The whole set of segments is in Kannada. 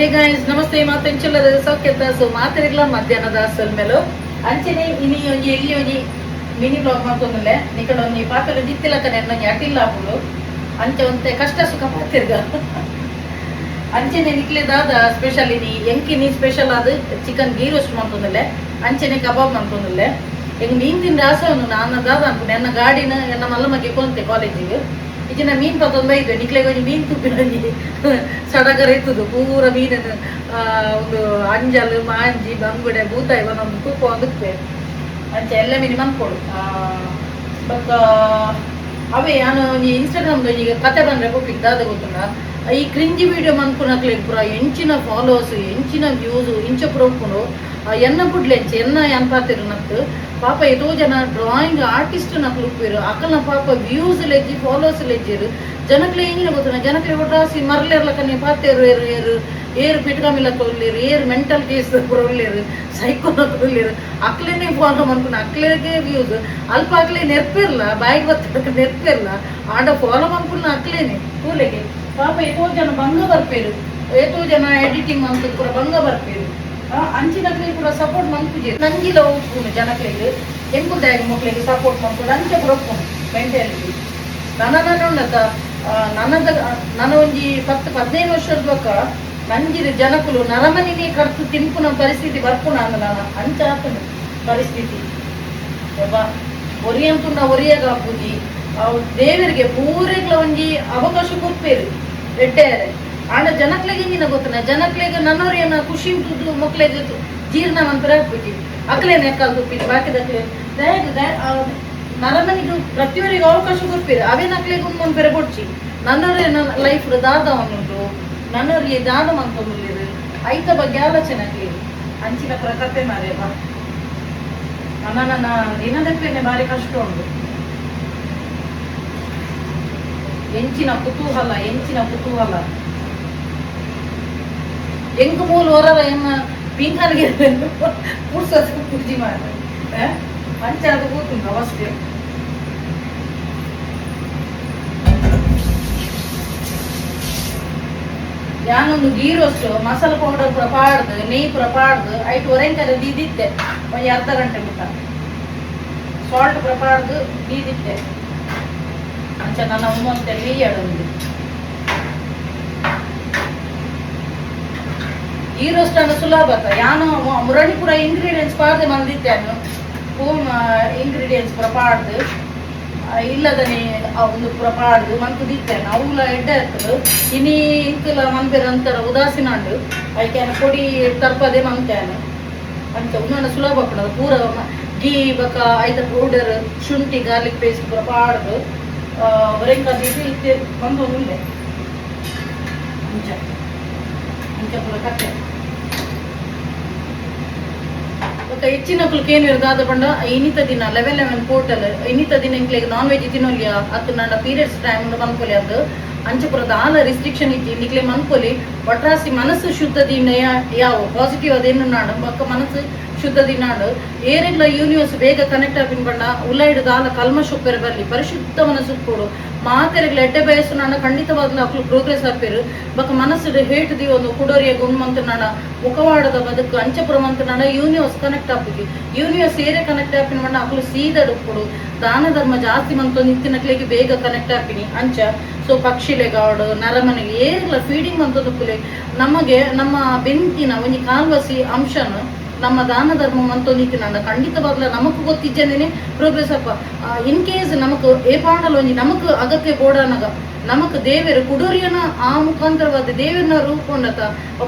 ಹೇ ಗಾಯ್ಸ್ ನಮಸ್ತೆ ಮಾತೆಂಚುಲ್ಲದ ಸೌಖ್ಯ ದಾಸು ಮಾತಿರಲ್ಲ ಮಧ್ಯಾಹ್ನದ ಅಸಲ್ ಮೇಲೆ. ಅಂಚನೆ ಇನಿ ಒಂಜಿ ಎಲ್ಲಿ ಒಂಜಿ ಮಿನಿ ಬ್ಲಾಗ್ ಮಾಡ್ಕೊಂಡ್ಲೆ ನಿಕಡ ಒಂಜಿ ಪಾಪೆಲು ಕಣೆ, ನಂಗೆ ಅಟಿಲ್ಲ ಅವಳು ಅಂಚೆ ಒಂತೆ ಕಷ್ಟ ಸುಖ ಮಾಡ್ತಿರ್ಗ. ಅಂಚೆನೆ ನಿಕ್ಲೆದಾದ ಸ್ಪೆಷಲ್ ಇನಿ ಎಂಕಿನಿ ಸ್ಪೆಷಲ್ ಆದ ಚಿಕನ್ ಗೀ ರೋಸ್ಟ್ ಮಾಡ್ಕೊಂಡಲೆ ಅಂಚೆನೆ ಕಬಾಬ್ ಮಾಡ್ಕೊಂಡಲೆ ಹೆಂಗೆ ಮೀನ್ ತಿಂದ ಆಸೆ ನಾನು ದಾದ ಅನ್ಕೊಂಡೆ ಎನ್ನ ಗಾಡಿನ ಎನ್ನ ಮಲ್ಲಮಗೆ ಕೊಂತೆ ಕಾಲೇಜಿಗೆ ಇಜಿನ ಮೀನ್ ಪತ್ತೊಂದು ಬೈದು ನಿಕ್ಲೆಗೆ ಒಂಜಿ ಮೀನ್ ತುಪ್ಪಿನ ಸಡಗರ ಇತ್ತು ಪೂರ ಮೀನನ್ನು ಒಂದು ಅಂಜಲ್, ಮಾಂಜಿ, ಬಂಗುಡೆ ಬೂತಾಯಿ ಒಂದೊಂದು ತೂಕ ಅದಕ್ಕೆ ಅಂಚೆ ಎಲ್ಲ ಮೀನು ಮನ್ಕೊಡು. ಬಟ್ ಅವೇ, ನಾನು ಈ ಇನ್ಸ್ಟಾಗ್ರಾಮ್ ಈಗ ಕತೆ ಬಂದ್ರೆ ಕೊಟ್ಟಿದ್ದಾದ ದಾದ ಗೊತ್ತುಂಡ ಈ ಕ್ರಿಂಜಿ ವಿಡಿಯೋ ಮನ್ಕೊಳಕ್ಲೆ ಪುರ ಎಂಚಿನ ಫಾಲೋವರ್ಸ್ ಎಂಚಿನ ವ್ಯೂಸ್ ಇಂಚ ಪುರ ಉಪ್ಪುಂಡು ಆ, ಎನ್ನ ಬುಡ್ಲೆ ಎಂಚ ಎನ್ನ ಎನ್ಪಾತಿರು ನತ್ತು ಪಾಪ ಎಷ್ಟೋ ಜನ ಡ್ರಾಯಿಂಗ್ ಆರ್ಟಿಸ್ಟ್ ನಕ್ಲು ಉಪ್ಪಿರು ಅಕ್ಕಲ್ನ ಪಾಪ ವ್ಯೂಸ್ ಲೆಜ್ಜಿ ಫಾಲೋವರ್ಸ್ ಲೆಜ್ಜಿರು ಜನಕ್ಲೆ ಏನಿನ ಗೊತ್ತಿನ ಜನಕ್ಲೆ ಒಟ್ರಾಸಿ ಮರ್ಲೇರ್ಲಕ್ಕ ಪಾತೇರು ಏರು ಏರು ಏರು ಪಿಟ್ಕಮಿಲ್ಲ ಕೊಲ್ಲಿರು ಏರು ಮೆಂಟಲ್ ಕೇಸ್ ಕೊರಲೇರು ಸೈಕೋ ಕೊಲ್ಲಿರು ಅಕ್ಲೇನೆ ಫಾಲೋ ಮಾಡ್ಕೊಂಡು ಅಕ್ಲೇಗೆ ವ್ಯೂಸ್ ಅಲ್ಪ ಅಕ್ಲೆ ನೆರ್ಪಿರ್ಲ ಬಾಯಿಗೆ ಬತ್ತಕ್ಕೆ ನೆರ್ಪಿರ್ಲ ಆಡ ಫಾಲೋ ಮಾಡ್ಕೊಂಡು ಅಕ್ಲೇನೆ ಕೂಲೆಗೆ ಪಾಪ ಎಷ್ಟೋ ಜನ ಭಂಗ ಬರ್ಪೇರು ಎಷ್ಟೋ ಜನ ಎಡಿಟಿಂಗ್ ಅಂತ ಕೂಡ ಭಂಗ ಬರ್ಪೇರು ಆ, ಅಂಚಿನಕ್ಲೆ ಕೂಡ ಸಪೋರ್ಟ್ ಮಾಡ್ತಿದ್ದೀರಿ. ನಂಗಿಲ್ಲ ಒಪ್ಪುನು ಜನಕ್ಲೆಗ್ ಎಂಬುದಾಗಿ ಮಕ್ಕಳಿಗೆ ಸಪೋರ್ಟ್ ಮಾಡ್ಕೊಂಡು ಅಂಚೆ ಒಪ್ಪುನು ಮೆಂಟಾಲಿಟಿ ನನ್ನ ಉಂಡತ ನನ್ನದ, ನನ್ನ ಒಂಜಿ ಪತ್ತು ಹದಿನೈದು ವರ್ಷದ ಬಕ್ಕ ನಂಜಿರು ಜನಕುಲು ನರಮನಿಗೆ ಕರ್ತು ತಿನ್ಪುನ ಪರಿಸ್ಥಿತಿ ಬರ್ಪುನ ಅಂದ ನಾನು ಅಂಚ ಆತನು ಪರಿಸ್ಥಿತಿ ಒರಿಯಂತುಂಡ ಒರಿಯಾಗ ಪೂಜಿ ದೇವರಿಗೆ ಪೂರೆಗ್ಲ ಒಂಜಿ ಅವಕಾಶ ಕೊಪ್ಪೇರು ಎಡ್ಡೆಯರೆ ಆಂಡ ಜನಕ್ಲೆಗೆ ನಿನ್ನ ಗೊತ್ತನ? ಜನಕ್ಲೆಗೆ ನನ್ನವ್ರೇನ ಖುಷಿ ಮಕ್ಕಳ ಮಕ್ಳಿಗೆ ಜೀರ್ಣ ಮಂತ್ರ ಹಾಕ್ಬಿಟ್ಟಿ ಅಕ್ಲೇನೆ ಯಾಕಲ್ ಗೊತ್ತಿದ್ದು ದಯಗ ನರಮನಿಗೆ ಪ್ರತಿಯೊರಿಗೆ ಅವಕಾಶ ಕೊಡ್ತೀರಿ. ಅವೇ ನಕ್ಲಿಗೆ ಒಂದು ಬೇರೆ ಕೊಡ್ಚಿ ನನ್ನವರೇ ನನ್ನ ಲೈಫ್ ದಾದ ಅವನುಂಟು ನನ್ನವರಿಗೆ ದಾದ ಮಂತೊಂದಿರು ಐತ ಬಗ್ಗೆ ಆಲೋಚನೆ ಆಗ್ಲಿ. ಅಂಚಿನ ಪ್ರಕತೆ ಮಾರೇ ಬಾ. ನನ್ನ ದಿನದಪ್ಪೇನೆ ಬಾರಿ ಕಷ್ಟ ಉಂಟು ಎಂಚಿನ ಕುತೂಹಲ ಎಂಚಿನ ಕುತೂಹಲ. ಎಂಕು ಮೂಲ ಹೊರರ ಎಮ್ಮ ಪಿಂಕನ್ಗೆ ಕೂಡ್ಸೋದು ಪೂಜಿ ಮಾಡಿ ಪಂಚ ಕೂತುಂಟು ಅವಸ್ಥೆ ಯಾನೊಂದು ಗೀರೋಷ್ಟು ಮಸಾಲೆ ಪೌಡರ್ ಪುರ ಪಾಡ್ದು, ನೆಯ್ ಪುರ ಪಾಡ್ದು ಐಟ್ ಒರೆಂಕರ ದೀದಿತ್ತೆ ಒಂದು ಅರ್ಧ ಗಂಟೆ ಬಿಟ್ಟ ಸಾಲ್ಟ್ ಪುರ ಪಾಡ್ದು ದೀದಿತ್ತೆ ಅಂಚ ನನ್ನ ಅಮ್ಮ ಅಂತ ರೋಸ್ಟ್ ಅನ್ನು ಸುಲಭ ಆತ ಯಾನು ಮುರಣಿ ಪೂರ ಇಂಗ್ರೀಡಿಯೆಂಟ್ಸ್ ಪಾಡ್ದೆ ಮಂದಿದ್ದಾನು ಹೋಮ್ ಇಂಗ್ರೀಡಿಯೆಂಟ್ಸ್ ಪುರ ಪಾಡ್ದು. ಇಲ್ಲದನೆ ಒಂದು ಪುರ ಪಾಡ್ದು ಮಂತು ದಿತ್ತೇನೆ ಅವುಲ ಎಡ್ಡೆ ಇರ್ತದೆ ಇನಿ ಇಂಕಲ ಮಂದಿರ ಅಂತರ ಉದಾಸೀನ ಉಂಡು ಐಕ್ಯಾನ ಪೊಡಿ ತರ್ಪದೆ ಮಂತ್ಯಾನ ಅಂತ ಉನ್ನ ಸುಲಭ ಕೂಡ ಪೂರ ಗೀ ಬಕ ಐದ ಪೌಡರ್ ಶುಂಠಿ ಗಾರ್ಲಿಕ್ ಪೇಸ್ಟ್ ಪುರ ಪಾಡ್ದು. ಹೊರೆಂಕ ದೀದಿ ಇತ್ತೆ. ಬಂದು ಮುಂದೆ ಅಂಚ ಅಂಚ ಪುರ ಕಟ್ಟೆ. ఒక ಹೆಚ್ಚಿನ ಕುಲ್ಕ ಏನು ಇರೋದಾದ ಪಂಡ ಇನ್ನಿತ ದಿನ ಲೆವೆನ್ ಲೆವೆನ್ ಪೋರ್ಟಲ್ ಇನ್ನಿತ ದಿನ ಇಂಕ್ಲೆಗ್ ನಾನ್ ವೆಜ್ ತಿನ್ನೋಲಿಯ? ಅತ್ತು ನನ್ನ ಪೀರಿಯಡ್ಸ್ ಟೈಮ್ ಮನ್ಕೊಲಿ ಅದು. ಅಂಚಪುರದ ಆಲ ರಿಸ್ಟ್ರಿಕ್ಷನ್ ಇತ್ತು ನಿಕ್ಲೆ ಮನ್ಕೊಲಿ. ಒಟ್ರಾಸಿ ಮನಸ್ಸು ಶುದ್ಧ ದಿನ ಯಾವ? ಪಾಸಿಟಿವ್ ಅದೇನು ನಾಡು? ಬಕ್ಕ ಮನಸ್ಸು ಶುದ್ಧ ದಿನಾಡು ಏರೆಗ್ಲ ಯೂನಿವರ್ಸ್ ಬೇಗ ಕನೆಕ್ಟ್ ಆಗಿನ ಬಣ್ಣ ಉಳ್ಳಾಯಿಡು ದಾಲ ಕಲ್ಮ ಉಪ್ಪೆರ ಬರಲಿ. ಪರಿಶುದ್ಧ ಮನಸ್ಸು ಕೊಡು ಮಾತೆರೆಗ್ಲ ಎಡ್ಡೆ ಬಯಸು ನಾನು ಖಂಡಿತವಾಗ್ಲೂ ಅಕ್ಲು ಪ್ರೋಗ್ರೆಸ್ ಆಪಿರು ಬಕ್ಕ ಮನಸ್ಸು ಹೇಟ್ದಿ ಒಂದು ಕುಡೋರಿಯ ಗುಣಮಂತ ನಾನು ಮುಖವಾಡದ ಬದುಕು ಅಂಚಪುರ ಮಂತ ನಾನು ಯೂನಿವರ್ಸ್ ಕನೆಕ್ಟ್ ಆಪಿಗೆ ಯೂನಿವರ್ಸ್ ಏರೆ ಕನೆಕ್ಟ್ ಆಪಿನ ಮಣ್ಣ, ಅಕ್ಲು ಸೀದಡು ಕೊಡು. ದಾನ ಧರ್ಮ ಜಾಸ್ತಿ ಮಂತ ನಿತ್ತಿನಕ್ಲಿಗೆ ಬೇಗ ಕನೆಕ್ಟ್ ಆಪಿನಿ ಅಂಚ, ಸೊ ಪಕ್ಷಿಲೆಗಾಡು ನರಮನೆಗೆ ಏನಿಲ್ಲ ಫೀಡಿಂಗ್ ಮಂತದಕ್ಕುಲೆ ನಮಗೆ ನಮ್ಮ ಬೆಂಕಿನ ಒಂದು ಕಾಲ್ವಸಿ ಅಂಶನ ನಮ್ಮ ದಾನ ಧರ್ಮ ಮಂತೊಂದಿತ್ತು ನಂಡ ಖಂಡಿತವಾಗ್ಲ ನಮಕ್ ಗೊತ್ತಿಜ್ಜನೇನೆ ಪ್ರೋಗ್ರೆಸ್ ಅಪ್ಪ ಇನ್ ಕೇಸ್ ನಮಕ್ ಏ ಪಾಂಡಲ್ ಒಂಜಿ ನಮಕ್ ಅಗತ್ಯ ಬೋಡನಗ ನಮಕ್ ದೇವರು ಕುಡೂರಿಯನ ಆ ಮುಖಾಂತರವಾದ ದೇವರನ್ನ ರೂಪೊಂಡತ.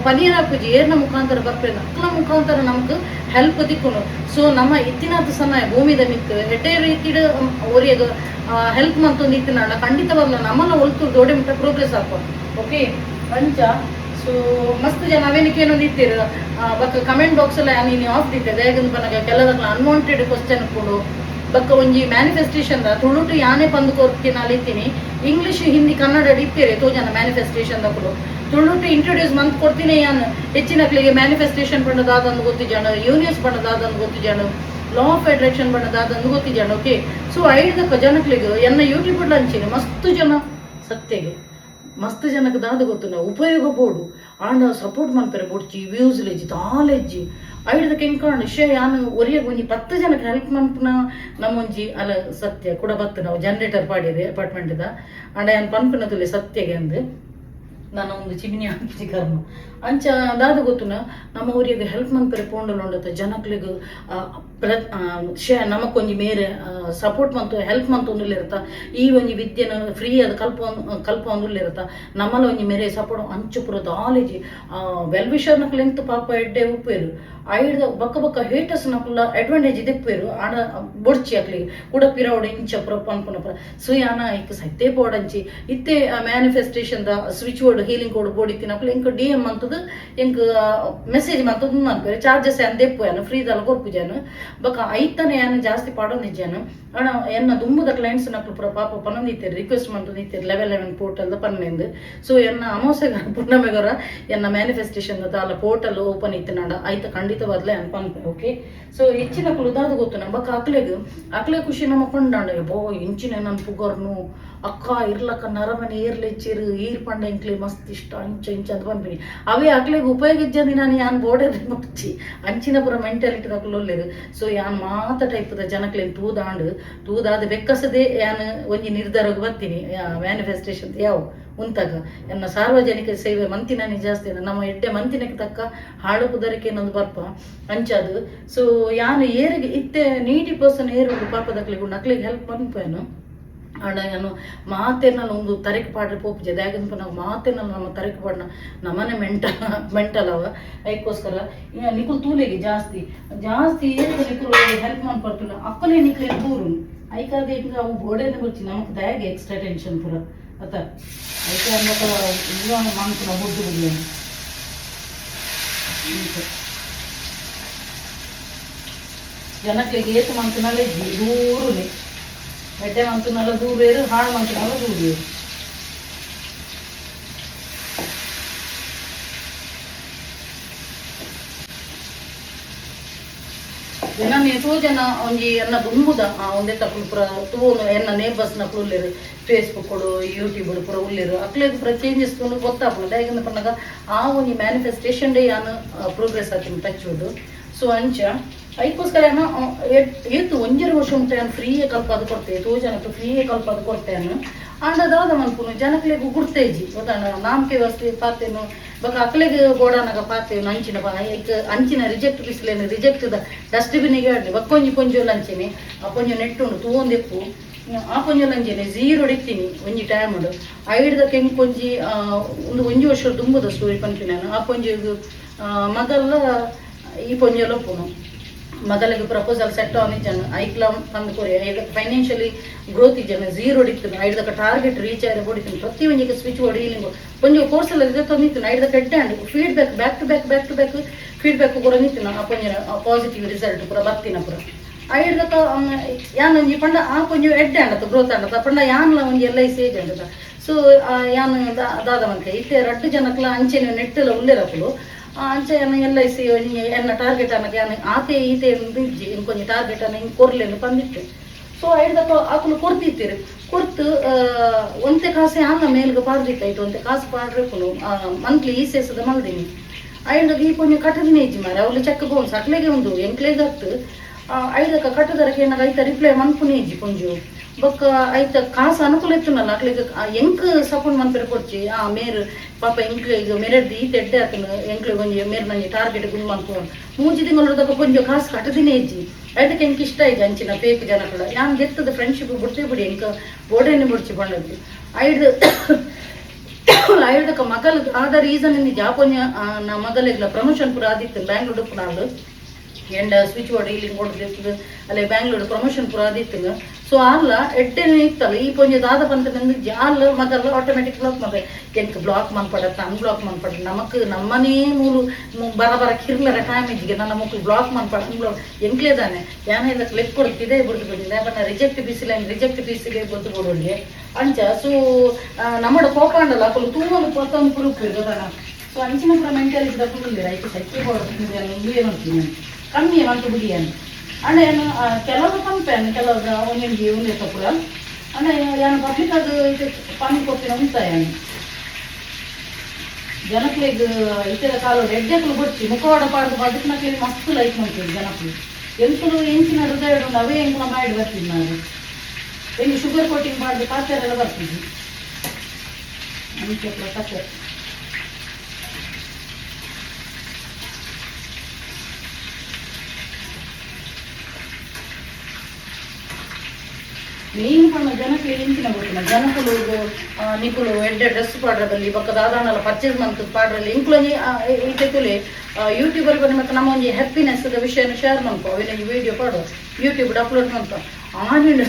ಪನೀರ ಪೂಜೆ, ಏರ್ನ ಮುಖಾಂತರ ಬರ್ಪೇನ ಅಕ್ಲ ಮುಖಾಂತರ ನಮಕ್ ಹೆಲ್ಪ್ ದಿಕ್ಕುನು. ಸೊ ನಮ್ಮ ಇತ್ತಿನಾದ ಸಮಯ ಭೂಮಿದ ಮಿತ್ ಹೆಟ್ಟೆ ರೀತಿಡ್ ಓರಿಯದ ಹೆಲ್ಪ್ ಮಂತೊಂದಿತ್ತು ನಾಡ ಖಂಡಿತವಾಗ್ಲ ನಮ್ಮನ್ನ ಒಲ್ತು ದೊಡ್ಡ ಮುಟ್ಟ ಪ್ರೋಗ್ರೆಸ್ ಅಪ್ಪ ಓಕೆ ಪಂಚ ಸೊ ಮಸ್ತ್ ಜನ ಅವೇನಿಕೇನು ನಿಂತಿರು. ಬಕ್ಕ ಕಮೆಂಟ್ ಬಾಕ್ಸ್ ಎಲ್ಲ ನೀನು ಆಫ್ ದಿತ್ತೆ ದಯಗಂದು ಬನ್ನಾಗ ಕೆಲದಕ್ಲ ಅನ್ವಾಂಟೆಡ್ ಕ್ವಶನ್ ಕೊಡು. ಬಕ್ಕ ಒಂಜಿ ಮ್ಯಾನಿಫೆಸ್ಟೇಷನ್ ದ ತುಳುಟು ಯಾನೇ ಪಂದು ಕೊರ್ತಿ ನಾಲಿತ್ತೀನಿ ಇಂಗ್ಲಿಷ್ ಹಿಂದಿ ಕನ್ನಡ ಇತ್ತೀರಿ ತೋ ಜನ ಮ್ಯಾನಿಫೆಸ್ಟೇಷನ್ ಕೊಡು. ತುಳುಟು ಇಂಟ್ರೊಡ್ಯೂಸ್ ಮಂತ್ ಕೊಡ್ತೀನಿ ಯಾನ್ ಹೆಚ್ಚಿನಕ್ಲಿಗೆ ಮ್ಯಾನಿಫೆಸ್ಟೇಷನ್ ಬಣ್ಣದಾದಂದು ಗೊತ್ತಿಜಾಣ ಯೂನಿಯರ್ಸ್ ಬಣ್ಣದಾದಂದು ಜನ ಲಾ ಆಫ್ ಅಟ್ರಾಕ್ಷನ್ ಬಣ್ಣದಾದಂದು ಜನ ಓಕೆ ಸೊ ಐದಕ್ಕ ಜನಕ್ಲಿಗೆ ಎನ್ನ ಯೂಟ್ಯೂಬ್ ಅಂಚಿನ ಮಸ್ತ್ ಜನ ಸತ್ಯಗೆ ಮಸ್ತ್ ಜನಕ್ಕೆ ದಾದ ಗೊತ್ತುಂಡ ಉಪಯೋಗ ಬೋಡು ಆಂಡ ಸಪೋರ್ಟ್ ಮನ್ಪೆರೆ ಬೊಡ್ಚಿ ವ್ಯೂಸ್ ಲೆಜ್ಜಿ ತಾಲೆಜ್ಜಿ ಐಡ್ದ ಕೆಂಕಾಂಡು ಶೇ, ಯಾನು ಒರಿಯಾಗ ಒಂಜಿ ಪತ್ತು ಜನಕ್ಕೆ ಹೆಲ್ಪ್ ಮನ್ಪುನ ನಮ್ಮೊಂಜಿ ಅಲ್ಲ ಸತ್ಯ ಕೂಡ ಬತ್ತು ನಾವು ಜನರೇಟರ್ ಪಾಡಿದೆ ಅಪಾರ್ಟ್ಮೆಂಟ್ದ ಆಂಡ ಯಾನ್ ಪನ್ಪುನ ತುಲೆ ಸತ್ಯಗೆ ಅಂದು, ನಾನು ಒಂದು ಚಿಮಿನಿ ಹಾಕಿ ಕರ್ಮ. ಅಂಚ ದಾದ ಗೊತ್ತುನ, ನಮ್ಮ ಊರಿಗೆ ಹೆಲ್ಪ್ ಮನ್ಪೆರೆ ಪೋಂಡಲು ಉಂಡತ ಜನಕ್ಲಿಗ್ ಆ, ಪ್ರ ಆ, ಶೇ ನಮಕೊಂಜಿ ಮೇರೆ ಸಪೋರ್ಟ್ ಮಂತು ಹೆಲ್ಪ್ ಮಂತು ಇರ್ತ ಈ ಒಂಜಿ ವಿದ್ಯೆನ ಫ್ರೀ ಅದು ಕಲ್ಪ ಕಲ್ಪ ಇರ್ತ ನಮ್ಮಲ ಒಂಜಿ ಮೇರೆ ಸಪೋರ್ಟ್ ಅಂಚು ಪುರ ದಾಲೇಜಿ ವೆಲ್ ವಿಷರ್ನಕ್ ಲೆಂತ್ ಪಾಪ ಎಡ್ಡೆ ಉಪ್ಪೇರು ಐಡ್ದ ಬಕ್ಕ ಬಕ್ಕ ಹೇಟರ್ಸ್ ನಕುಲ್ಲ ಅಡ್ವಾಂಟೇಜ್ ದಿಪ್ಪೇರು ಆಡ ಬೊಡ್ಚಿ ಅಕ್ಲಿ. ಕೂಡ ಪಿರವಡ ಇಂಚ ಪುರ ಪನ್ಪುನ ಪುರ ಸೊ ಯಾನ ಐಕ್ ಸೈತೆ ಬೋಡಂಚಿ ಇತ್ತೆ ಮ್ಯಾನಿಫೆಸ್ಟೇಷನ್ ದ switchboard healing code board ಇತ್ತಿನ ಅಕ್ಲ ಎಂಕ್ ಡಿ ಎಂ ಅಂತದ ಎಂಕ್ ಮೆಸೇಜ್ ಮಂತದ ಅನ್ಪೇರು ಚಾರ್ಜಸ್ ಏನ್ ದೆಪ್ಪು ಫ್ರೀ ದಲ್ಲ ಕೊರ್ಪು ಬಕ ಐತನೆ ಏನು ಜಾಸ್ತಿ ಪಾಡೊಂದಿಜ್ಜಾನು ಅಣ್ಣ ಎನ್ನ ದುಮ್ಮದ ಕ್ಲೈಂಟ್ಸ್ ನಕ್ಲು ಪುರ ಪಾಪ ಪನೊಂದಿತ್ತೇರು ರಿಕ್ವೆಸ್ಟ್ ಮಂತೊಂದಿತ್ತೇರು ಲೆವೆಲ್ ಲೆವೆನ್ ದ ಪನ್ನೆಂದು. ಸೊ ಎನ್ನ ಅಮಾವಾಸ್ಯೆಗ ಪೂರ್ಣಮೆಗರ ಎನ್ನ ಮ್ಯಾನಿಫೆಸ್ಟೇಷನ್ ಅಲ್ಲ ಪೋರ್ಟಲ್ ಓಪನ್ ಇತ್ತು ನಾಡ. ಆಯ್ತು ಖಂಡಿತವಾದ್ಲೆ ಅನ್ಪನ್ಪೆ ಓಕೆ ಸೊ ಹೆಚ್ಚಿನ ಕುಲುದಾದ ಗೊತ್ತು ನಮ್ಮ ಬಕ ಅಕ್ಲೆಗ್ ಅಕ್ಲೆ ಖುಷಿ ನಮ್ಮ ಕೊಂಡಾಂಡ ಬೋ ಇಂಚಿನ ನನ್ನ ಪುಗರ್ನು. ಅಕ್ಕ ಇರ್ಲಕ್ಕ, ನರಮನೆ ಏರ್ಲೆಚ್ಚಿರು ಈರ್ ಪಂಡ ಇಂಕ್ಲಿ ಮಸ್ತ್ ಇಷ್ಟ, ಅಂಚ ಇಂಚ ಅಂತ ಬಂದ್ಬಿಡಿ. ಅವೇ ಅಕ್ಲಿಗೆ ಉಪಯೋಗ ಇಜ್ಜಂದಿ ನಾನು ಯಾನ್ ಬೋರ್ಡರ್ ಮುಚ್ಚಿ? ಅಂಚಿನ ಪುರ ಮೆಂಟಾಲಿಟಿ ಒಲ್ಲೆರು ಸೊ ಯಾನ್ ಮಾತ ಟೈಪ್ದ ಜನಕ್ಲೇನ್ ತೂದಾಂಡು, ತೂದಾದ ಬೆಕ್ಕಸದೆ ಯಾನ್ ಒಂಜಿ ನಿರ್ಧಾರಕ್ಕೆ ಬರ್ತೀನಿ ಮ್ಯಾನಿಫೆಸ್ಟೇಷನ್ ಯಾವ? ಉಂತಾಗ ಎನ್ನ ಸಾರ್ವಜನಿಕ ಸೇವೆ ಮಂತಿನ ಜಾಸ್ತಿ. ನಮ್ಮ ಎಡ್ಡೆ ಮಂತಿನಕ್ಕೆ ತಕ್ಕ ಹಾಳು ಕುದರಿಕೆ ಅನ್ನೋದು ಬರ್ಪ ಅಂಚದು ಸೊ ಯಾನು ಏರಿಗೆ ಇತ್ತೆ, ನೀಡಿ ಪರ್ಸನ್ ಏರು ಪಾಪದಕ್ಲಿಗೆ ನಕ್ಲಿಗೆ ಹೆಲ್ಪ್ ಪನ್ಪೇನು ಆಂಡ ನಾನು ಮಾತೇನಲ್ಲಿ ಒಂದು ತರಕೆ ಪಾಡ್ರೆ ಪೋಪುಜೆ ದಾಗಂತ ನಾವು ಮಾತೇನಲ್ಲಿ ನಮ್ಮ ತರಕೆ ಪಾಡ್ನ ನಮ್ಮನೆ ಮೆಂಟಲ್ ಮೆಂಟಲ್ ಅವ. ಅದಕ್ಕೋಸ್ಕರ ನಿಕುಲ್ ತೂಲೆಗೆ ಜಾಸ್ತಿ. ಜಾಸ್ತಿ ಏನು ನಿಕುಲ್ ಹೆಲ್ಪ್ ಮಾಡ್ಕೊಡ್ತಿಲ್ಲ. ಅಕ್ಕಲೇ ನಿಕ್ಲೆ ದೂರು ಐಕಾದೆ ಈಗ ಅವು ಗೋಡೆನ ಬರ್ಚಿ ನಮಗೆ ದಯಾಗೆ ಎಕ್ಸ್ಟ್ರಾ ಟೆನ್ಷನ್ ಪುರ. ಅತ್ತ? ಐಕೆ ಅಂದಕ ಮನಸ್ಸು ನಾವು ಬುಡ್ದು ಬುಡಿ ಜನಕ್ಕೆ ಏತು ಮಂತನಲ್ಲೇ ದೂರುನೆ ಎಡ್ಡೆ ಮಂತನಲ್ಲ ದೂರೇರು ಹಾಳು ಮಂತನಲ್ಲ ದೂರೇರು ಜನ ಎಷ್ಟೋ ಜನ ಒಂಜಿ ಎನ್ನ ದುಂಬುದ ಆ ಒಂದೇ ತಪ್ಪಲು ಪುರ ತೂನು ಎನ್ನ ನೇಬರ್ಸ್ನ ಉಳ್ಳಿರು ಫೇಸ್ಬುಕ್ ಕೊಡು ಯೂಟ್ಯೂಬ್ ಪುರ ಉಳ್ಳಿರು ಅಕ್ಲೇದು ಪುರ ಚೇಂಜಸ್ ತೊಂದು ಗೊತ್ತಾಪುಂಡು ಹೇಗಂತ ಪಂಡಾಗ ಆ ಒಂಜಿ ಮ್ಯಾನಿಫೆಸ್ಟೇಷನ್ ಡೇ ಯಾನು ಪ್ರೋಗ್ರೆಸ್ ಆತೀನಿ ಟಚ್ವುಡ್ ಸೊ ಅಂಚ ಅದಕ್ಕೋಸ್ಕರ ಏತು ಒಂಜರ ವರ್ಷ ಉಂಟು ನಾನು ಫ್ರೀಯೇ ಕಲ್ಪ ಅದು ಕೊಡ್ತೆ ತೋ ಜನಕ್ಕೆ ಫ್ರೀಯೇ ಕಲ್ಪ ಅದು ಕೊಡ್ತೇನೆ ಅಂಡದಾದ ಮನ್ಪುನು ಜನಕ್ಲೆಗ್ ಗುಡ್ತೇಜಿ ಗೊತ್ತಾಂಡ ನಾಮಕೆ ವ್ಯವಸ್ಥೆ ಪಾತೇನು ಬಕ ಅಕ್ಲೆಗ್ ಗೋಡಾನಾಗ ಪಾತೇವು ಅಂಚಿನ ಅಂಚಿನ ರಿಜೆಕ್ಟ್ ಬಿಸಿಲೇನು ರಿಜೆಕ್ಟ್ ಡಸ್ಟ್ಬಿನ್ನಿಗೆ ಆಡ್ಲಿ ಬಕ್ಕೊಂಜಿ ಪೊಂಜೋಲ್ ಅಂಚಿನಿ ಆ ಪೊಂಜು ನೆಟ್ಟುಂಡು ತೂವೊಂದೆಪ್ಪು ಆ ಪೊಂಜೋಲ್ ಅಂಚೆನೆ ಝೀರೋ ಹೊಡಿತೀನಿ ಒಂಜಿ ಟೈಮ್ ಉಂಡು ಐಡ್ದ ಆ, ಒಂದು ಒಂಜಿ ವರ್ಷ ತುಂಬುದ ಸ್ಟೋರಿ ನಾನು. ಆ ಪೊಂಜಿ ಮಗಲ್ಲ ಈ ಪೊಂಜಲ್ಲ ಒಪ್ಪುನು ಮಗಳಿಗೆ ಪ್ರಪೋಸಲ್ ಸೆಟ್ ಆನಿಜ್ಜನು ಐಕ್ಲ ತಂದು ಕೊರಿ ಐದಕ್ಕೆ ಫೈನಾನ್ಷಿಯಲಿ ಗ್ರೋತ್ ಇಜ್ಜನು ಝೀರೋ ಹೊಡಿತೀನಿ ಐದಕ್ಕೆ ಟಾರ್ಗೆಟ್ ರೀಚ್ ಆಗಿ ಹೊಡಿತೀನಿ ಪ್ರತಿ ಒಂಜಿಗೆ ಸ್ವಿಚ್ ಹೊಡಿ ಕೊಂಚ ಒಂದು ಕೋರ್ಸಲ್ಲಿ ಇದೆ ತಂದಿತ್ತು ಐದಕ್ಕೆ ಎಡ್ಡೆ and feedback back to back back to back feedback ಕೂಡ ನಿಂತಿನ ಆ ಪೊಂಜಿನ ಪಾಸಿಟಿವ್ ರಿಸಲ್ಟ್ ಪೂರ ಬರ್ತೀನಿ ಪೂರ ಐದಕ್ಕ ಯಾನ್ ಒಂಜಿ ಪಂಡ ಆ ಕೊಂಚ ಎಡ್ಡೆ ಅಂಡತ ಗ್ರೋತ್ ಅಂಡತ ಪಂಡ ಯಾನ್ಲ ಒಂಜಿ ಎಲ್ಲ ಸೇಜ್ ಅಂಡತ ಸೊ ಯಾನ್ ದಾದವಂತೆ ಇತ್ತೆ ರಡ್ಡು ಜನಕ್ಲ ಅಂಚೆನ ನೆಟ್ಟಲ ಉಳ್ಳೆರಕಲು ಆ ಅಂಚೆ ಎನ್ನ ಎಲ್ ಎನ್ನ ಟಾರ್ಗೆಟ್ ಅನ್ನಕ್ಕೆ ಗ್ಯಾನ್ ಆತೆ ಈತೆ ಇಜ್ಜಿ ಇಂಕೊಂಜಿ ಟಾರ್ಗೆಟ್ ಅನ್ನ ಹಿಂಗೆ ಕೊರ್ಲೇನು ಬಂದಿತ್ತೆ ಸೊ ಐದಕ್ಕ ಆಕಲು ಕೊಡ್ತಿತ್ತೀರಿ ಕೊಡ್ತು ಒಂತೆ ಕಾಸೆ ಆನ ಮೇಲ್ಗೆ ಪಾಡ್ರಿಕ್ಕಾಯ್ತು ಒಂತೆ ಕಾಸು ಆ ಮಂತ್ಲಿ ಈ ಸೇಸದ ಮಲ್ದಿನಿ. ಐದಕ್ಕೆ ಈ ಪೊಂಜಿ ಕಟ್ಟದಿನ ಇಜ್ಜಿ ಮಾರೆ ಅವ್ಲು ಚೆಕ್ ಬೋನ್ ಸಕ್ಲೆಗೆ ಒಂದು, ಎಂಕ್ಲೆಗೆ ಹತ್ತು. ಐದಕ್ಕ ಕಟ್ಟದರಕ್ಕೆ ಏನಾಗ ಐತ ರಿಪ್ಲೈ ಮನ್ಪುನೇ ಇಜ್ಜಿ ಪೊಂಜು. ಬೊಕ್ಕ ಐತ ಕಾಸು ಅನುಕೂಲ ಇತ್ತುನಲ್ಲ ಅಕ್ಲಿಗೆ ಎಂಕ್ ಸಪೋರ್ಟ್ ಮನ್ಪೆರೆ ಕೊಡ್ಚಿ. ಆ ಮೇರ್ ಪಾಪ ಎಂಕ್ ಈಗ ಮೆರೆಡ್ದು ಈ ತೆಡ್ಡೆ ಆತನ ಎಂಕ್ಲಿಗೆ ಒಂಜಿ ಮೇರ್ ನಂಗೆ ಟಾರ್ಗೆಟ್ ಗುಂಡ್ ಮನ್ಪು ಮೂಜಿ ತಿಂಗಳದಾಗ ಕೊಂಚ ಕಾಸು ಕಟ್ಟದಿನೇ ಇಜ್ಜಿ. ಐದಕ್ಕೆ ಎಂಕ್ ಇಷ್ಟ ಇದೆ ಅಂಚಿನ ಪೇಕ್ ಜನಗಳ ಯಾನ್ ಗೆತ್ತದ ಫ್ರೆಂಡ್ಶಿಪ್ ಬಿಡ್ತೇ ಬಿಡಿ ಎಂಕ ಬೋಡೆನೆ ಬಿಡ್ಚಿ ಬಂದದ್ದು ಐದು ಐದಕ್ಕ ಮಗಲ್ ಆದ ರೀಸನ್ ಇಂದ ಜಾಪನ್ಯ ನಾ ಮಗಲೆಗ್ಲ ಪ್ರಮೋಷನ್ ಪುರ ಆದಿತ್ತು. ಬ್ಯಾಂಗ್ಳೂರ್ ಪುನಾಡು ಎಂಡ ಸ್ವಿಚ್ ಬೋರ್ಡ್ ಇಲ್ಲಿ ಕೊಡ್ದಿತ್ತು ಅಲ್ಲೇ ಬ್ಯಾಂಗ್ಳೂರ್ ಪ್ರಮೋಷನ್ ಪುರ ಆದಿತ್ತು ಸೊ ಅಲ್ಲ ಎಡ್ಡೆ ಇತ್ತಲ್ಲ, ಈ ಪೊಂಜ ದಾದ ಪಂತ ನಂದು ಜಾಲ ಮಗಲ್ಲ ಆಟೋಮೆಟಿಕ್ ಬ್ಲಾಕ್ ಮಾಡ್ರೆ ಎಂಕ್ ಬ್ಲಾಕ್ ಮನ್ಪಡತ್ತ ಅನ್ಬ್ಲಾಕ್ ಮನ್ಪಡ ನಮಕ್ ನಮ್ಮನೇ ಮೂಲು ಮು- ಬರ ಬರ ಕಿರ್ಲರ ಟೈಮ್ ಇದ್ದಿಗೆ ನನ್ನ ಮಕ್ಕಳು ಬ್ಲಾಕ್ ಮನ್ಪಡ ಅನ್ಬ್ಲಾಕ್ ಎಂಕ್ಲೇದಾನೆ ಯಾನ ಇದಕ್ಕೆ ಲೆಕ್ಕ ಕೊಡ್ತಿದೆ ಬಿಡ್ದು ಬಿಡಿದೆ ಬಣ್ಣ ರಿಜೆಕ್ಟ್ ಬಿಸಿಲ ರಿಜೆಕ್ಟ್ ಬಿಸಿಗೆ ಗೊತ್ತು ಕೊಡೋರಿಗೆ ಅಂಚ, ಸೊ ನಮ್ಮಡ ಕೋಪ ಅಂಡಲ್ಲ ಅಕ್ಕಲು ತುಂಬ ಪತ್ತೊಂದು ಕುರುಪು ಗೊತ್ತಾನ ಸೊ, ಅಂಚಿನ ಕೂಡ ಮೆಂಟಾಲಿಟಿ ತಗೊಂಡಿಲ್ಲ ಐತೆ ಸಕ್ಕಿ ಕೊಡೋದು ಏನಂತೀನಿ ಕಮ್ಮಿ ಮಂತು ಬಿಡಿಯನ್ನು ಅಣ್ಣ ಏನು ಆ, ಕೆಲವರು ಪಂಪೇನು ಕೆಲವರು ಒಂದೊಂದು ಒಂದೇ ತಪ್ಪುರ ಅಣ್ಣ ಏನು ಪಬ್ಲಿಕ್ ಅದು ಇದು ಪಾನಿ ಕೊಟ್ಟಿನ ಉಂಟ ಏನು ಜನಕ್ಲೆಗ್ ಇತರ ಕಾಲ ಎಡ್ಡೆಕ್ಲು ಬೊಚ್ಚಿ ಮುಖವಾಡ ಪಾಡ್ದು ಬದುಕಿನಕ್ಲೆ ಮಸ್ತ್ ಲೈಕ್ ಮಾಡ್ತೀವಿ ಜನಕ್ಲು ಎಂಕುಲು ಎಂಚಿನ ಹೃದಯ ಉಂಡು ಅವೇ ಎಂಕುಲ ಮಾಡಿ ಬರ್ತೀನಿ ನಾನು ಎಲ್ಲಿ ಶುಗರ್ ಕೋಟಿಂಗ್ ಮಾಡಿದ ಪಾತ್ರೆಲ್ಲ ಬರ್ತಿದ್ವಿ ಅದಕ್ಕೆ ಕತೆ ಮೇನ್ ಪಣ್ಣ ಜನಕ್ಕೆ ಎಂಚಿನ ಗೊತ್ತಿಲ್ಲ ಜನಕುಲು ನಿಕುಲು ಎಡ್ಡೆ ಡ್ರೆಸ್ ಪಾಡ್ರಲ್ಲಿ ಬೊಕ್ಕ ದಾದಾನಲ ಪರ್ಚೇಸ್ ಮಂತ್ ಪಾಡ್ರಲ್ಲಿ ಇಂಕ್ಲೊಂಜಿ ಇದಕ್ಕೆ ಯೂಟ್ಯೂಬರ್ ಬಂದು ಮತ್ತೆ ನಮ್ಮ ಒಂದು ಹ್ಯಾಪಿನೆಸ್ ವಿಷಯನ ಶೇರ್ ಮಾಡ್ಕೊ ಅವಿನ ವಿಡಿಯೋ ಪಾಡು ಯೂಟ್ಯೂಬ್ ಅಪ್ಲೋಡ್ ಮಾಡ್ಕೊ ಆನಿಂದ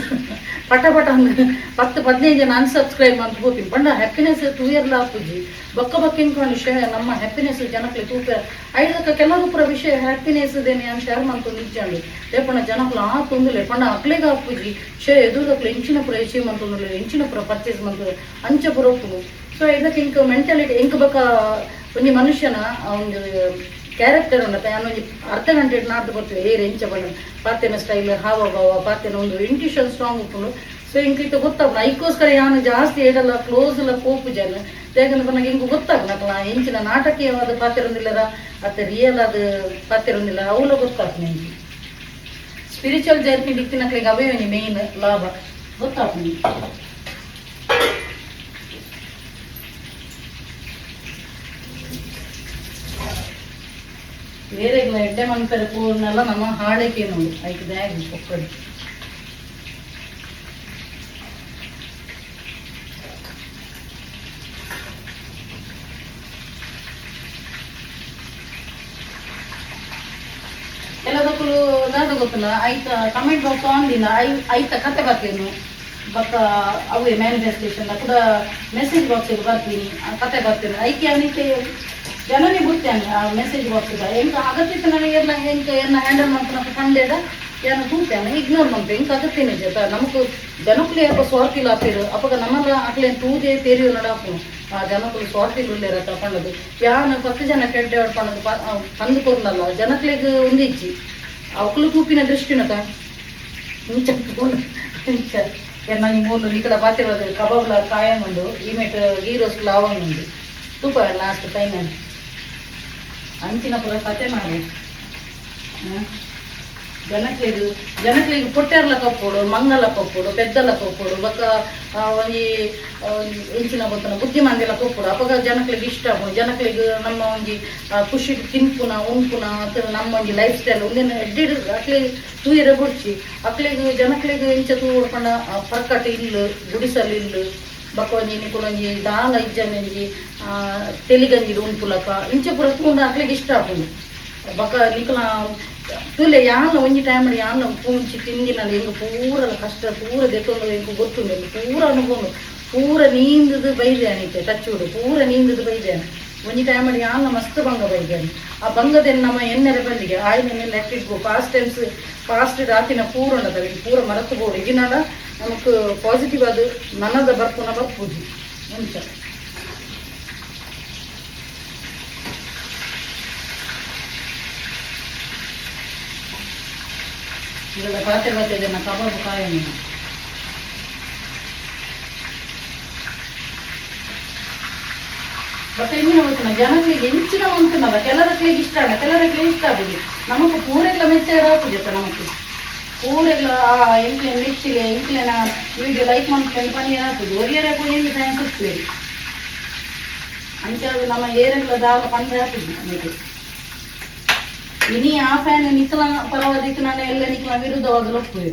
ಪಟ ಪಟ ಒಂದು ಪತ್ತು ಪದಿನೈದು ಜನ ಅನ್ಸಬ್ಸ್ಕ್ರೈಬ್ ಅಂತ ಹೋಗ್ತೀನಿ ಪಂಡ ಹ್ಯಾಪಿನೆಸ್ ಟೂ ಇಯರ್ಲ ಆಪುಜಿ ಬೊಕ್ಕ ಬಕ್ಕಿನ್ಕೊಂಡು ಶೇ, ನಮ್ಮ ಹ್ಯಾಪಿನೆಸ್ ಜನಕ್ಕೆ ತೂಪ ಐದಕ್ಕ ಕೆಲವು ಪುರ ವಿಷಯ ಹ್ಯಾಪಿನೆಸ್ ದೇನೆ ಅಂತ ಶೇರ್ ಮಾಡ್ಕೊಂಡು ನಿಂಚಾಂಡು ಲೇಪಣ್ಣ ಜನಕ್ಕೆ ಆ ತುಂದಿಲೆ, ಪಂಡ ಅಕ್ಲೆಗ ಆಪುಜಿ ಶೇ, ಎದುರುದಕ್ಲೆ ಇಂಚಿನ ಪುರ ಎಚಿ ಮಂತಂದ್ರೆ ಇಂಚಿನ ಪುರ ಪರ್ಚೇಸ್ ಮಂತು ಅಂಚ ಪುರ ಸೊ ಇದಕ್ಕೆ ಇಂಕ ಮೆಂಟಾಲಿಟಿ ಇಂಕ ಬೊಕ್ಕ ಒಂದು ಮನುಷ್ಯನ ಒಂದು ಕ್ಯಾರೆಕ್ಟರ್ ಉಂಡತ ಯಾನು ಅರ್ಧ ಗಂಟೆ ನಾಡ್ದು ಬರ್ತೀವಿ ಏರ್ ಎಂಚ ಬಣ್ಣ ಪಾತೆನ ಸ್ಟೈಲ್ ಹಾವ ಭಾವ ಪಾತೆನ ಒಂದು ಇಂಟ್ಯೂಷನ್ ಸ್ಟ್ರಾಂಗ್ ಉಪ್ಪುಂಡು ಸೊ ಇತ್ತು ಇದು ಗೊತ್ತಾಗ ಐಕೋಸ್ಕರ ಯಾನು ಜಾಸ್ತಿ ಹೇಳಲ್ಲ ಕ್ಲೋಸ್ ಇಲ್ಲ ಕೋಪು ಜನ. ಯಾಕಂದ್ರೆ ನನಗೆ ಹಿಂಗೆ ಗೊತ್ತಾಗ್ಲಕ್ಕಲ್ಲ ಹೆಂಚಿನ ನಾಟಕೀಯವಾದ ಪಾತ್ರ ಒಂದಿಲ್ಲರ ಮತ್ತೆ ರಿಯಲ್ ಆದ ಪಾತ್ರ ಒಂದಿಲ್ಲ ಅವಲ ಗೊತ್ತಾಗ ನಿಂಗೆ ಸ್ಪಿರಿಚುವಲ್ ಜರ್ನಿ ದಿಕ್ಕಿನಕ್ಲಿಗೆ ಅವೇ ಮೇನ್ ಲಾಭ. ಗೊತ್ತಾಗ ನಿಂಗೆ ಬೇರೆ ಎಡ್ಡೆ ಮನ್ಪೆರೆ ಪೂರ್ನೆಲ್ಲ ನಮ್ಮ ಹಾಡಕ್ಕೆ ನೋಡಿ. ಐದು ಬ್ಯಾಗ್ ಒಕ್ಕಡಿ ಎಲ್ಲದಕ್ಕೂ ದಾದ ಐತ ಕಮೆಂಟ್ ಬಾಕ್ಸ್ ದಿನ ಐ, ಐತ ಕತೆ ಬರ್ತೇನು. ಬಕ್ಕ ಅವೇ ಮ್ಯಾನಿಫೆಸ್ಟೇಷನ್ ಕೂಡ ಮೆಸೇಜ್ ಬಾಕ್ಸಿಗೆ ಬರ್ತೀನಿ. ಕತೆ ಬರ್ತೀನಿ. ಐಕೆ ಅವನಿಗೆ ಜನನೇ ಗೊತ್ತೇನೆ ಆ ಮೆಸೇಜ್ ಬಾಕ್ಸಿಗೆ ಹೆಂಗೆ ಅಗತ್ಯತೆ ನನಗೆ, ಎಲ್ಲ ಹೆಂಗೆ ಏನ ಹ್ಯಾಂಡಲ್ ಮಾಡ್ತಾನೆ ಕಂಡೇದ ಏನು ಕೂತೇನೆ ಇಗ್ನೋರ್ ಮಾಡ್ತೇವೆ ಹೆಂಗೆ ಅಗತ್ಯನೇ ಜೊತೆ? ನಮಕು ಜನಕ್ಕೂ ಅಪ್ಪ ಸ್ವಾರ್ಥಿಲ್ಲ ಅಪ್ಪಿರು. ಅಪ್ಪ ನಮ್ಮಲ್ಲ ಅಕ್ಲೆ ತೂದೆ ತೆರಿಯು ನಡಾಕು. ಆ ಜನಕ್ಕೂ ಸ್ವಾರ್ಥಿಲ್ಲ ಉಳ್ಳೇರ ತಕೊಂಡದು ಯಾನು ಪತ್ತು ಜನ ಕೆಡ್ಡೆ ಹೊಡ್ಕೊಂಡದು ತಂದು ಕೊರ್ಲಲ್ಲ ಜನಕ್ಲಿಗೆ ಒಂದಿಚ್ಚಿ ಅವಕ್ಕಳು ತೂಪಿನ ದೃಷ್ಟಿನಕ ಇಂಚ ಇಂಚ ನಾನು ಮೂರು ఇక్కడ పాతిరదు కబాబ్ల కాయం ఉండు ఈమెట్ ఈ రోజు లావం ఉంది తూప లాస్ట్ పైన అంచినప్పుడు కథೆ ಮಾಡಿ ಜನಕ್ಕೆ ಜನಕ್ಕೆ ಪೊಟ್ಟೆರ್ಲ ಕಪ್ಪುಡು ಮಂಗಲ ಕಪ್ಪುಡು ಪೆದ್ದಲ ಕಪ್ಪೋಡು ಬೊಕ್ಕ ಈ ಇಂಚಿನ ಗೊತ್ತನ ಬುದ್ಧಿಮಾಂದಿಲ ಕೊಪ್ಪುಡು ಅಪಗ ಜನಕ್ಕೆ ಇಷ್ಟ ಜನಕ್ಕೆ ನಮ್ಮ ಒಂಜಿ ಖುಷಿ, ತಿನ್ಪುನ ಉಣ್ಪುನ ನಮ್ಮ ಒಂಜಿ ಲೈಫ್ ಸ್ಟೈಲ್ ಒಂದಿನ ಎಡ್ಡಿಡ್, ಅಕ್ಲಿ ತೂಯಿರ ಬುಡ್ಚಿ. ಅಕ್ಲಿಗೆ ಜನಕ್ಕೆ ಇಂಚ ತೂ ಉಡ್ಕೊಂಡ ಪರ್ಕಟ್ ಇಲ್ಲ, ಗುಡಿಸಲು ಇಲ್ಲು ಬಕೊಂಜಿ ನಿಕುಲೊಂಜಿ ದಾಲ ಇಜ್ಜನಂಜಿ ತೆಲಿಗಂಜಿ ಉಣ್ಪುಲಕ ಇಂಚ ಪುರ ತೂಂಡ ಅಕ್ಲಿಗೆ ಇಷ್ಟ ಆಪುಂಡು ಬಕ ನಿಕುಲ ತುಲೆ ಯಾನ ಒಂಜಿ ಟೈಮ್ ಯಾನ ಪೂಂಚಿ ತಿಂದಿನ ಎಂಗ ಪೂರ ಕಷ್ಟ, ಪೂರ ದೆತ್ತೊಂದು ಎಂಗ ಗೊತ್ತುಂಡು ಪೂರ ಅನುಭವ ಪೂರ ನೀಂದದು ಬೈದೇನಿತ್ತೆ ಟಚ್ಚುಡು ಪೂರ ನೀಂದದು ಬೈದೇನೆ ಒಂಜಿ ಟೈಮ್ ಯಾನ ಮಸ್ತ್ ಭಂಗ ಬೈದೇನೆ ಆ ಭಂಗದಲ್ಲಿ ನಮ್ಮ ಎಣ್ಣೆರ ಬಲ್ಲಿಗೆ ಆಯ್ನ ಲೆಕ್ಕಿಟ್ಬೋ ಪಾಸ್ಟ್ ಟೈಮ್ಸ್ ಫಾಸ್ಟ್ ರಾತಿನ ಪೂರ ಉಂಡದ ಪೂರ ಮರೆತು ಬೋಡು ನಮಗೆ ನಮಕ್ ಪಾಸಿಟಿವ್ ಅದು ನನ್ನದ ಬರ್ಪುನ ಬರ್ಬೋದು. ಮುಂಚೆ ಇದೆಲ್ಲ ಪಾತ್ರೆ ಬರ್ತದೆ ನಾ ಕಬಾಬ್ ಕಾಯ ಮತ್ತೆ ಇನ್ನೂ ಗೊತ್ತಿಲ್ಲ ಜನಗಳಿಗೆ ಹೆಂಚಿನ ಉಂಟುನಲ್ಲ ಕೆಲರಕ್ಲಿಗೆ ಇಷ್ಟ ಅಲ್ಲ ಕೆಲರಕ್ಲಿಗೆ ಇಷ್ಟ ಆಗುದು ನಮಗೂ ಪೂರೆಲ್ಲ ಮೆಚ್ಚರ ಆಗ್ತದೆ ನಮಗೆ. ಪೂರೆಲ್ಲ ಎಂಕ್ಲೆ ಮೆಚ್ಚಿಗೆ ಎಂಕ್ಲೆನ ವಿಡಿಯೋ ಲೈಕ್ ಮಾಡ್ಕೊಂಡು ಪನಿ ಹಾಕುದು ಒರಿಯರ ಏನು ಟೈಮ್ ಸಿಗ್ತೀವಿ ಅಂತ ನಮ್ಮ ಏರೆಲ್ಲ ದಾಲ ಪಂದ್ರೆ ಆಗ್ತದೆ ನಮಗೆ. ಇನಿ ಆ ಫ್ಯಾನ್ ನಿಖಲ ಪರವಾದಿತ್ತು ನಾನು ಎಲ್ಲ ನಿಖಲ ವಿರುದ್ಧವಾಗಲು ಒಪ್ಪುವೆ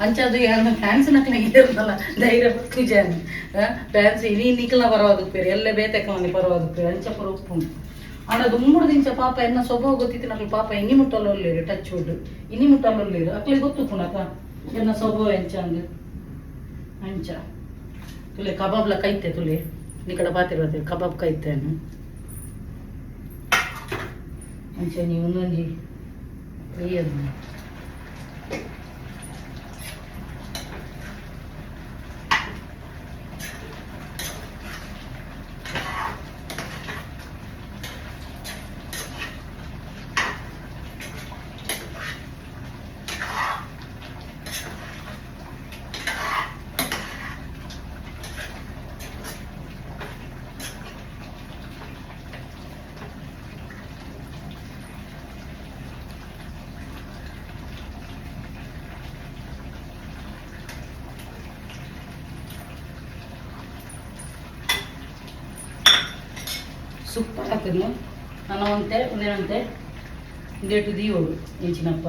ಅಂಚದು ಯಾರು ಫ್ಯಾನ್ಸ್ ನಕ್ಲ ಇದಿರ್ತಲ್ಲ ಧೈರ್ಯ ನಿಜಾನ ಫ್ಯಾನ್ಸ್ ಇನಿ ನಿಖಲ ಉಪ್ಪೇರು ಎಲ್ಲ ಬೇತೆಕ್ಕಲನಿ ಪರವಾದ ಉಪ್ಪೇರು ಅಂಚ ಪುರ ಉಪ್ಪುಂಡು ಆಡ ದುಮ್ಮುಡು ದಿಂಚ ಪಾಪ ಎನ್ನ ಸ್ವಭಾವ ಗೊತ್ತಿತ್ತು ನಕ್ಲು ಪಾಪ ಇನ್ನಿ ಮುಟ್ಟಲ್ಲ ಒಳ್ಳೇರು ಟಚ್ ವುಡ್ ಇನ್ನಿ ಮುಟ್ಟಲ್ಲ ಒಳ್ಳೇರು ಅಕ್ಲಿ ಗೊತ್ತು ಪುನಕ, ಎನ್ನ ಸ್ವಭಾವ ಎಂಚ ಅಂದು. ಅಂಚ. ತುಲೆ ಕಬಾಬ್ಲ ಕೈತೆ ತುಲೆ ನಿಕಡ ಪಾತಿರೋದು ಕಬಾಬ್ ಕೈತೆ ನೀವು ಒಂದೊಂಜಿ ಬೇಯದು ಸೂಪರ್ ಆಗ್ತದೆ ನನ್ನ ಒಂತೆ ಒಂದೇನಂತೆ ಒಂದೇಟು ದೀವಳು ಇಂಚಿನಪ್ಪ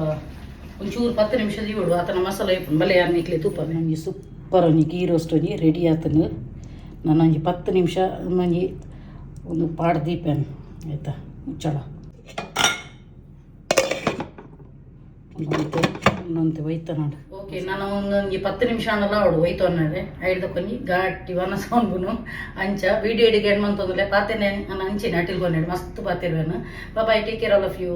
ಒಂಚೂರು ಪತ್ತು ನಿಮಿಷ ದೀವಳು ಆತನ ಮಸಾಲೆ ಬಲೆ ಯಾರು ನಿಕ್ಲೆ ತುಪ್ಪ ನನಗೆ ಸೂಪರ್ ಒಂಜಿ ಗೀ ರೋಸ್ಟ್ ಒಂಜಿ ರೆಡಿ ಆತನು. ನಾನು ಒಂಜಿ ಪತ್ತು ನಿಮಿಷ ನನಗೆ ಒಂದು ಪಾಡ್ ದೀಪನ್ ಉಚ್ಚಳ ಮುಚ್ಚಳ. ಒಂದಂತೆ ಒಯ್ತ ನೋಡು. ಓಕೆ, ನಾನು ಒಂದೊಂದು ಪತ್ತು ನಿಮಿಷ ಅನ್ನಲ್ಲ ಅವಳು ಹೋಯ್ತು ಅನ್ನೋದೆ. ಐದು ಕೊಂಜಿ ಗಾಟಿ ವನ ಸೌಂಡ್ಗುನು ಅಂಚ ವಿಡಿಯೋ ಎಡಿಗೆ ಹೆಣ್ಮಂತಂದ್ರೆ ಪಾತೆನೆ ನಾನು ಅಂಚಿನ ಅಟಿಲ್ಕೊಂಡೆ ಮಸ್ತ್ ಪಾತಿರುವೆನು bye take care all of you